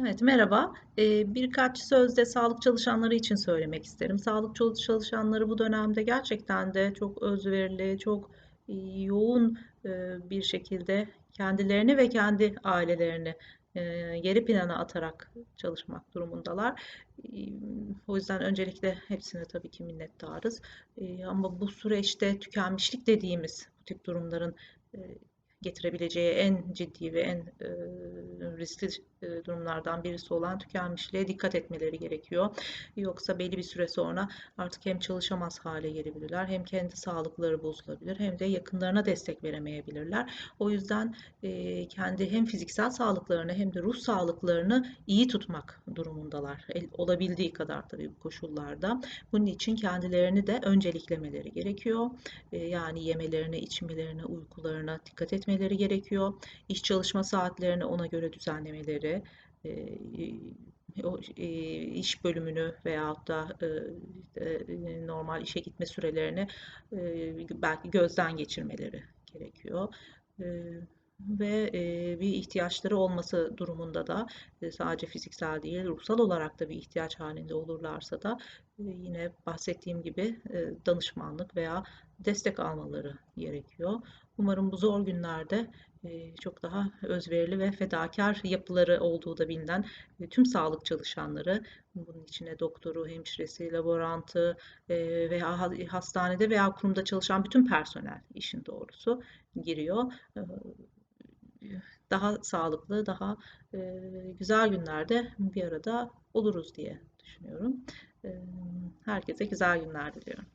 Evet, merhaba. Eee, birkaç söz de sağlık çalışanları için söylemek isterim. Sağlık çal- çalışanları bu dönemde gerçekten de çok özverili, çok yoğun bir şekilde kendilerini ve kendi ailelerini geri plana atarak çalışmak durumundalar. O yüzden öncelikle hepsine tabii ki minnettarız. Ama bu süreçte tükenmişlik dediğimiz bu tip durumların getirebileceği en ciddi ve en riskli durumlardan birisi olan tükenmişliğe dikkat etmeleri gerekiyor. Yoksa belli bir süre sonra artık hem çalışamaz hale gelebilirler, hem kendi sağlıkları bozulabilir, hem de yakınlarına destek veremeyebilirler. O yüzden e, kendi hem fiziksel sağlıklarını hem de ruh sağlıklarını iyi tutmak durumundalar. El, olabildiği kadar tabii bu koşullarda. Bunun için kendilerini de önceliklemeleri gerekiyor. E, yani yemelerine, içmelerine, uykularına dikkat etmeleri gerekiyor. İş çalışma saatlerini ona göre düzenlemeleri, e, o e, iş bölümünü veyahut da normal işe gitme sürelerini belki gözden geçirmeleri gerekiyor. Ve bir ihtiyaçları olması durumunda da sadece fiziksel değil, ruhsal olarak da bir ihtiyaç halinde olurlarsa da yine bahsettiğim gibi danışmanlık veya destek almaları gerekiyor. Umarım bu zor günlerde çok daha özverili ve fedakar yapıları olduğu da bilinen tüm sağlık çalışanları, bunun içine doktoru, hemşiresi, laborantı veya hastanede veya kurumda çalışan bütün personel işin doğrusu giriyor. Daha sağlıklı, daha e, güzel günlerde bir arada oluruz diye düşünüyorum. E, herkese güzel günler diliyorum.